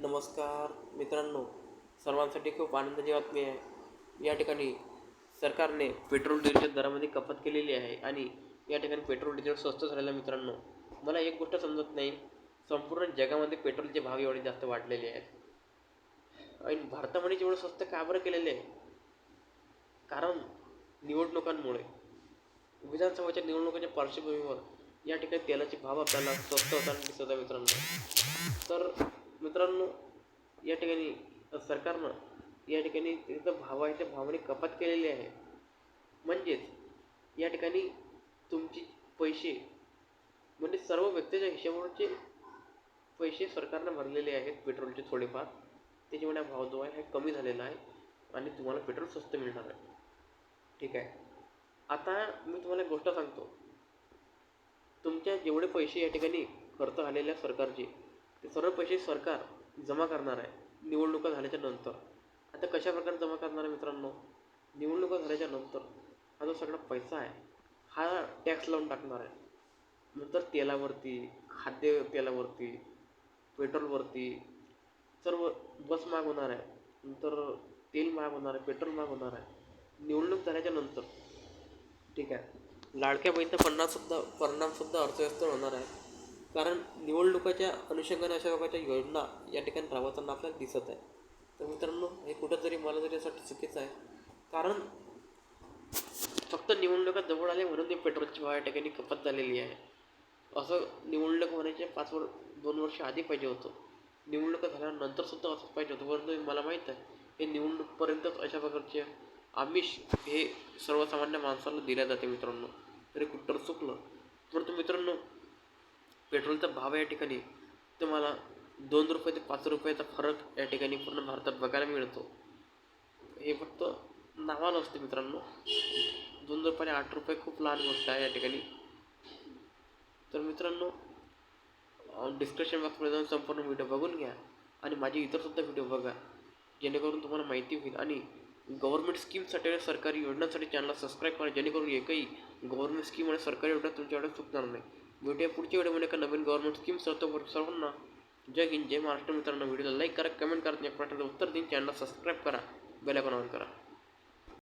नमस्कार मित्रांनो सर्वांसाठी खूप आनंदाची बातमी आहे. या ठिकाणी सरकारने पेट्रोल डिझेलच्या दरामध्ये कपात केलेली आहे आणि या ठिकाणी पेट्रोल डिझेल स्वस्त झालेलं आहे मित्रांनो. मला एक गोष्ट समजत नाही. संपूर्ण जगामध्ये पेट्रोलचे भाव एवढे जास्त वाढलेले आहेत. आणि भारतामध्ये जेवढं स्वस्त का बरं केलेले आहे? कारण निवडणुकांमुळे विधानसभेच्या निवडणुकांच्या पार्श्वभूमीवर या ठिकाणी तेलाचे भाव आपल्याला स्वस्त होताना दिसत आहे मित्रांनो. तर मित्रांनो या ठिकाणी सरकारनं या ठिकाणी तिथं भावाच्या भावाने कपात केलेली आहे. म्हणजेच या ठिकाणी तुमची पैसे म्हणजे सर्व व्यक्तीच्या हिशोबाचे पैसे सरकारनं भरलेले आहेत पेट्रोलचे थोडेफार. त्याच्यामुळे हा भाव जो आहे हा कमी झालेला आहे आणि तुम्हाला पेट्रोल स्वस्त मिळणार आहे. ठीक आहे? आता मी तुम्हाला एक गोष्ट सांगतो. तुमच्या जेवढे पैसे या ठिकाणी खर्च झालेले आहे सरकारचे ते सर्व पैसे सरकार जमा करणार आहे निवडणुका झाल्याच्यानंतर. आता कशा प्रकारे जमा करणार आहे मित्रांनो? निवडणुका झाल्याच्यानंतर हा जो सगळा पैसा आहे हा टॅक्स लावून टाकणार आहे. नंतर तेलावरती खाद्य तेलावरती पेट्रोलवरती सर्व बस महाग होणार आहे. नंतर तेल महाग होणार आहे पेट्रोल महाग होणार आहे. निवडणूक झाल्याच्यानंतर ठीक आहे. लाडक्या बहिणीचा पन्नाससुद्धा परिणामसुद्धा अर्थव्यवस्थेवर होणार आहे. कारण निवडणुकाच्या अनुषंगाने अशा प्रकारच्या योजना या ठिकाणी राबवताना आपल्याला दिसत आहे. तर मित्रांनो हे कुठंतरी मला तरी असं वाटतं चुकीचं आहे. कारण फक्त निवडणुका जवळ आले म्हणून ते पेट्रोलची भाव या ठिकाणी कपात झालेली आहे. असं निवडणूक होण्याच्या पाच वर दोन वर्ष आधी पाहिजे होतं. निवडणुका झाल्यानंतर सुद्धा असंच पाहिजे होतं. परंतु मला माहीत आहे हे निवडणूकपर्यंतच अशा प्रकारचे आमिष हे सर्वसामान्य माणसाला दिल्या जाते मित्रांनो. तरी कुठं चुकलं. परंतु मित्रांनो पेट्रोलचा भाव या ठिकाणी तुम्हाला दोन रुपये ते पाच रुपयाचा फरक या ठिकाणी पूर्ण भारतात बघायला मिळतो. हे फक्त नावाला असते मित्रांनो. दोन रुपये आठ रुपये खूप लहान गोष्ट आहे या ठिकाणी. तर मित्रांनो डिस्क्रिप्शन बॉक्समध्ये जाऊन संपूर्ण व्हिडिओ बघून घ्या आणि माझे इतरसुद्धा व्हिडिओ बघा. जेणेकरून तुम्हाला माहिती होईल आणि गव्हर्मेंट स्कीमसाठी आणि सरकारी योजनांसाठी चॅनलला सबस्क्राईब करा जेणेकरून एकही गव्हर्मेंट स्कीम आणि सरकारी योजना तुमच्याकडे चुकणार नाही. भेटूया पुढच्या व्हिडिओमध्ये एका नवीन गव्हर्नमेंट स्कीम सर्व सर्वांना जय हिंद जय महाराष्ट्र. मित्रांनो व्हिडिओला लाईक करा कमेंट करा या प्रश्नाचं उत्तर देईन चॅनलला सबस्क्राईब करा. बेल आयकॉन ऑन करा.